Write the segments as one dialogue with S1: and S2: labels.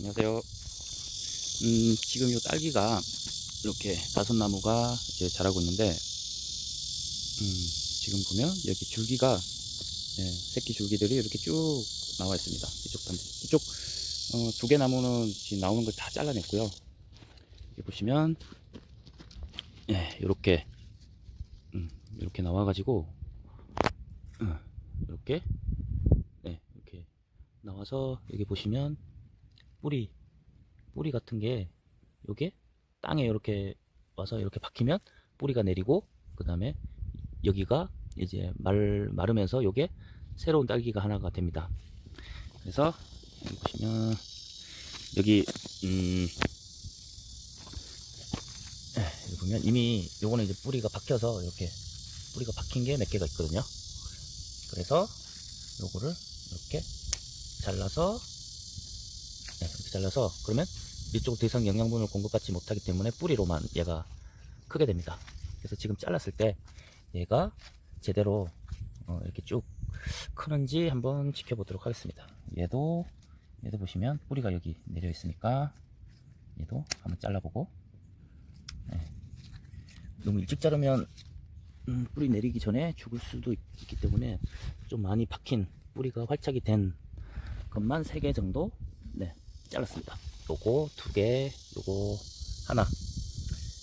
S1: 안녕하세요. 음, 지금 이 딸기가 이렇게 다섯 나무가 이제 자라고 있는데, 음, 지금 보면 여기 줄기가, 예, 새끼 줄기들이 이렇게 쭉 나와 있습니다. 이쪽 반대. 이쪽, 어, 두 개 나무는 지금 나오는 걸 다 잘라냈고요. 여기 보시면, 예, 이렇게, 음, 이렇게 나와가지고, 음, 이렇게, 네, 이렇게 나와서 여기 보시면, 뿌리 뿌리 같은 게 요게 땅에 이렇게 와서 이렇게 박히면 뿌리가 내리고 그 다음에 여기가 이제 말 마르면서 요게 새로운 딸기가 하나가 됩니다. 그래서 여기 보시면 여기 음 에, 여기 보면 이미 요거는 이제 뿌리가 박혀서 이렇게 뿌리가 박힌 게 몇 개가 있거든요. 그래서 요거를 이렇게 잘라서 네, 이렇게 잘라서 그러면 이쪽 더 이상 영양분을 공급받지 못하기 때문에 뿌리로만 얘가 크게 됩니다. 그래서 지금 잘랐을 때 얘가 제대로 어, 이렇게 쭉 크는지 한번 지켜보도록 하겠습니다. 얘도 얘도 보시면 뿌리가 여기 내려 있으니까 얘도 한번 잘라보고 네. 너무 일찍 자르면 음, 뿌리 내리기 전에 죽을 수도 있, 기 때문에 좀 많이 박힌 뿌리가 활착이 된 것만 3개 정도 네, 잘랐습니다. 요거 두 개, 요거 하나.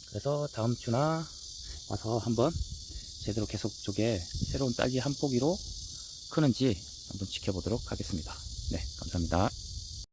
S1: 그래서 다음 주나 와서 한번 제대로 계속 쪽에 새로운 딸기 한 포기로 크는지 한번 지켜보도록 하겠습니다. 네, 감사합니다.